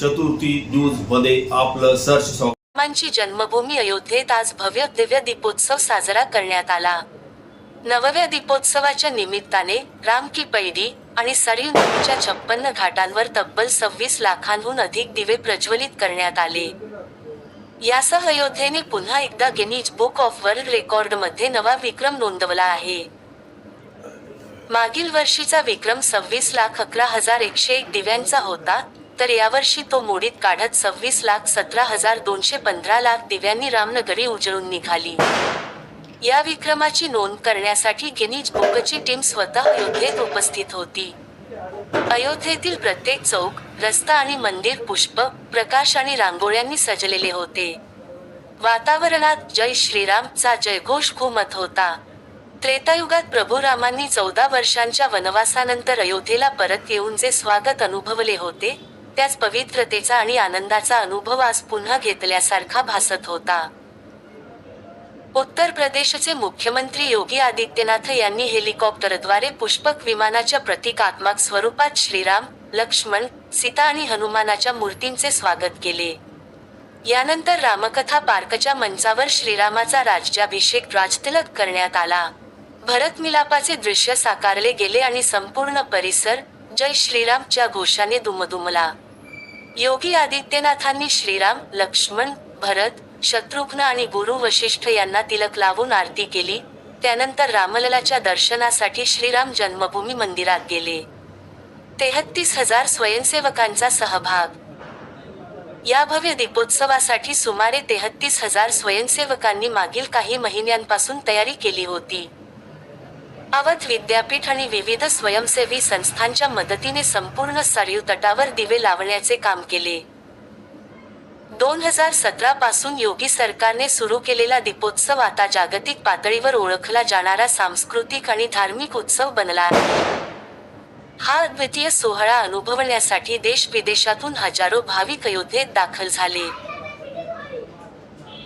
चतुर्थी न्यूजमध्ये आपलं सर्च स्वागत. जन्मभूमी अयोध्येत आज भव्य दिव्य दीपोत्सव साजरा करण्यात आला. नवव्या दीपोत्सवाच्या निमित्ताने राम की पैडी आणि सरयू नदीच्या छप्पन्न घाटांवर तब्बल सव्वीस लाखांहून अधिक दिवे प्रज्वलित करण्यात आले. यासह अयोध्येने पुन्हा एकदा गिनीज बुक ऑफ वर्ल्ड रेकॉर्डमध्ये नवा विक्रम नोंदवला आहे. मागील वर्षीचा विक्रम सव्वीस लाख अकरा हजार एकशे एक दिव्यांचा होता तर यावर्षी तो मोडीत काढत सव्वीस लाख सतरा हजार दोनशे पंधरा लाख दिव्यांनी रामनगरी उजळून निघाली. या विक्रमाची नोंद करण्यासाठी गिनीज बुकची टीम स्वतः अयोध्येत उपस्थित होती. अयोध्येतील प्रत्येक चौक रस्ता आणि मंदिर पुष्प प्रकाश आणि रांगोळ्यांनी सजलेले होते. वातावरणात जय श्रीरामचा जयघोष घुमत होता. त्रेतायुगात प्रभू रामांनी चौदा वर्षांच्या वनवासानंतर अयोध्येला परत येऊन जे स्वागत अनुभवले होते त्याच पवित्रतेचा आणि आनंदाचा अनुभव आज पुन्हा घेतल्यासारखा भासत होता. उत्तर प्रदेशचे मुख्यमंत्री योगी आदित्यनाथ यांनी हेलिकॉप्टरद्वारे पुष्पक विमानाच्या प्रतिकात्मक स्वरूपात श्रीराम लक्ष्मण सीता आणि हनुमानाच्या मूर्तींचे स्वागत केले. यानंतर रामकथा पार्कच्या मंचावर श्रीरामाचा राज्याभिषेक राजतिलक करण्यात आला. भरत मिलापाचे दृश्य साकारले गेले आणि संपूर्ण परिसर जय श्रीरामच्या घोषाने दुमदुमला. योगी आदित्यनाथांनी श्रीराम लक्ष्मण भरत शत्रुघ्न आणि गुरु वशिष्ठ यांना तिलक लावून आरती केली. त्यानंतर रामललाच्या दर्शनासाठी श्रीराम जन्मभूमी मंदिरात गेले. तेहत्तीस हजार स्वयंसेवकांचा सहभाग. या भव्य दीपोत्सवासाठी सुमारे तेहत्तीस हजार स्वयंसेवकांनी मागील काही महिन्यांपासून तयारी केली होती. अवध विद्यापीठ आणि विविध स्वयंसेवी संस्थांच्या मदतीने संपूर्ण सरयू तटावर दिवे लावण्याचे काम केले. दोन हजार सतरा पासून योगी सरकारने सुरू केलेला दीपोत्सव आता जागतिक पातळीवर ओळखला जाणारा सांस्कृतिक आणि धार्मिक उत्सव बनला आहे. हा अद्वितीय सोहळा अनुभवण्यासाठी देश विदेशातून हजारो भाविक अयोध्येत दाखल झाले.